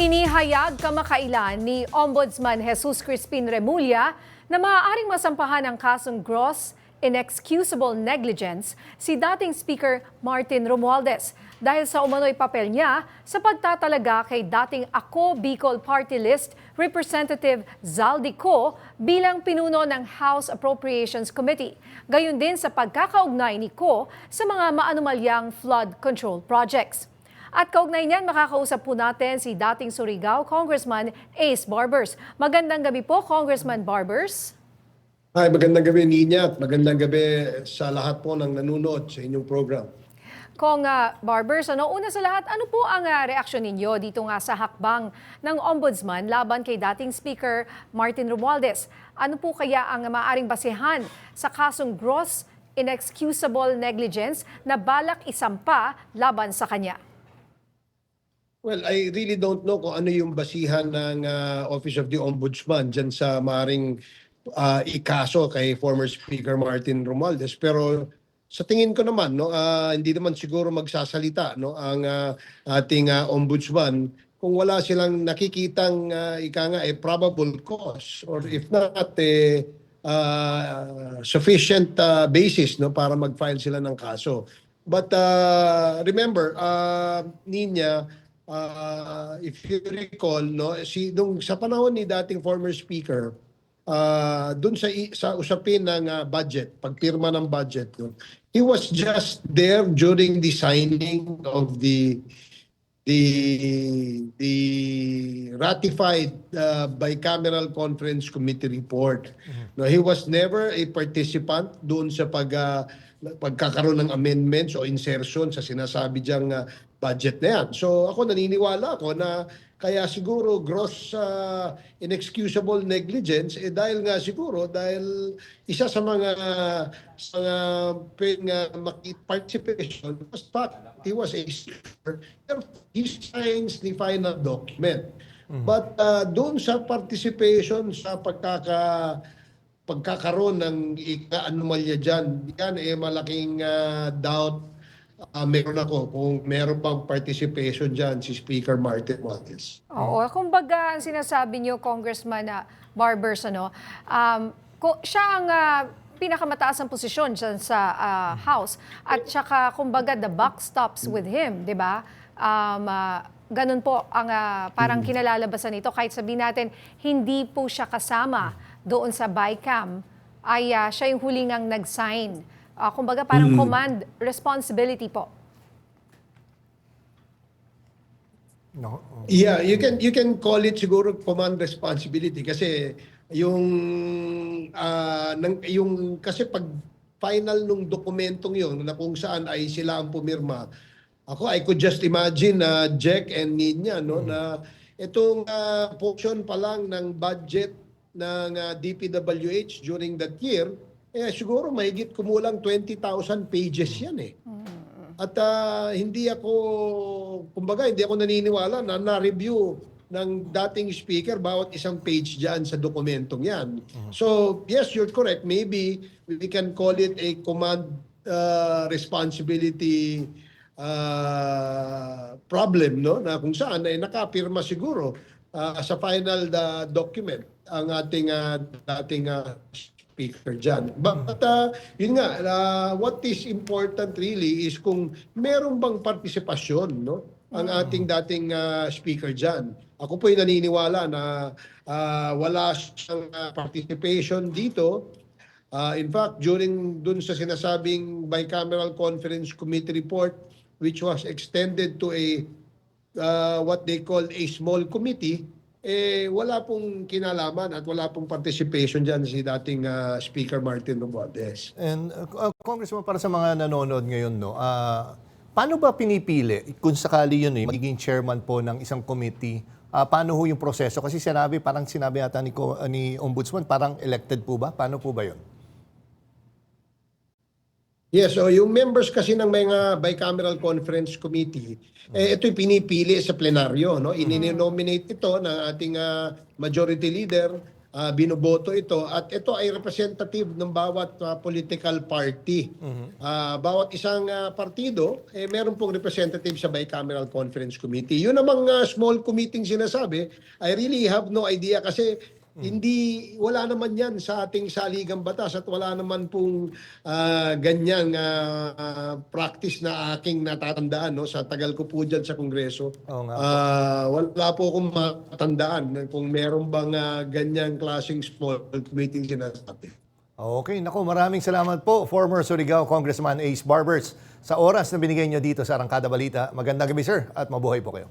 Inihayag kamakailan ni Ombudsman Jesus Crispin Remulla na maaaring masampahan ng kasong gross inexcusable negligence si dating Speaker Martin Romualdez dahil sa umano'y papel niya sa pagtatalaga kay dating Ako Bicol Party List Representative Zaldi Co bilang pinuno ng House Appropriations Committee. Gayon din sa pagkakaugnay ni Co sa mga maanumalyang flood control projects. At kaugnay niyan, makakausap po natin si dating Surigao Congressman Ace Barbers. Magandang gabi po, Congressman Barbers. Hi, magandang gabi Nina at magandang gabi sa lahat po ng nanonood sa inyong program. Kong ah, Barbers, ano, una sa lahat, ano po ang ah, reaksyon ninyo dito nga sa hakbang ng Ombudsman laban kay dating Speaker Martin Romualdez? Ano po kaya ang maaring basehan sa kasong gross inexcusable negligence na balak isampa laban sa kanya? Well, I really don't know kung ano yung basihan ng ah, Office of the Ombudsman dyan sa maring ah, ikaso kay former Speaker Martin Romualdez. Pero sa tingin ko naman, no, ah, hindi naman siguro magsasalita no, ang ah, ating ah, Ombudsman kung wala silang nakikitang ah, ika nga, eh, probable cause or if not, eh, ah, sufficient ah, basis no, para mag-file sila ng kaso. But ah, remember, uh, Ninya, uh, if you recall, no, si nung sa panahon ni dating former speaker, uh, dun sa sa usapin ng ah, budget, pagpirma ng budget, no, he was just there during the signing of the the the ratified uh, bicameral conference committee report. No, he was never a participant doon sa pag ah, pagkakaroon ng amendments o insertion sa sinasabi diyang ah, budget na yan. So ako naniniwala ako na kaya siguro gross ah, inexcusable negligence eh dahil nga siguro dahil isa sa mga sa mga pwedeng uh, participation was fact he was a speaker he signs the final document. But uh, doon sa participation sa pagkaka pagkakaroon ng ika-anomalya dyan, yan eh malaking ah, doubt ah, meron ako kung meron bang participation dyan si Speaker Martin Romualdez. Oo, kumbaga ang sinasabi niyo, Congressman na Barbers, ano, um, siya ang ah, pinakamataas ang posisyon dyan sa ah, House. At saka, kumbaga, the buck stops with him, di ba? Um, ah, ganun po ang ah, parang kinalalabasan nito. Kahit sabihin natin, hindi po siya kasama doon sa BICAM, ay ah, siya yung huling ang nag-sign. Ah, kumbaga, parang command responsibility po. No. Yeah, you can you can call it siguro command responsibility kasi yung ah, nang, yung kasi pag final nung dokumentong yon na kung saan ay sila ang pumirma. Ako I could just imagine na Jack and Ninya no na itong ah, portion pa lang ng budget ng ah, DPWH during that year eh siguro mahigit kumulang 20,000 pages yan eh. At ah, hindi ako, kumbaga, hindi ako naniniwala na na-review ng dating speaker bawat isang page dyan sa dokumentong yan. So, yes, you're correct. Maybe we can call it a command ah, responsibility ah, problem, no? Na kung saan ay nakapirma siguro ah, sa final ah, document ang ating ah, dating ah, speaker dyan. But uh, yun nga, uh, what is important really is kung meron bang partisipasyon no, ang ating dating uh, speaker dyan. Ako po'y naniniwala na uh, wala siyang uh, participation dito. Uh, in fact, during dun sa sinasabing bicameral conference committee report which was extended to a uh, what they call a small committee, eh wala pong kinalaman at wala pong participation dyan si dating ah, Speaker Martin Romualdez. And uh, Congressman, para sa mga nanonood ngayon, no, ah, paano ba pinipili kung sakali yun eh, magiging chairman po ng isang committee? ah, paano ho yung proseso? Kasi sinabi, parang sinabi yata ni, ni Ombudsman, parang elected po ba? Paano po ba yun? Yes, so yung members kasi ng mga bicameral conference committee, eh, ito'y pinipili sa plenaryo. No? Ininominate ito ng ating ah, majority leader ah, binoboto ito at ito ay representative ng bawat ah, political party. Ah, bawat isang ah, partido eh meron pong representative sa bicameral conference committee. Yun namang ah, small committee sinasabi, I really have no idea kasi hindi wala naman 'yan sa ating saligang batas at wala naman pong ah, ganyang ah, practice na aking natatandaan no sa tagal ko po diyan sa kongreso. Nga po. Ah, wala po akong matandaan kung meron bang ah, ganyang klaseng small meeting sinasabi. Okay, naku, maraming salamat po, former Surigao Congressman Ace Barbers, sa oras na binigay nyo dito sa Arangkada Balita. Magandang gabi, sir, at mabuhay po kayo.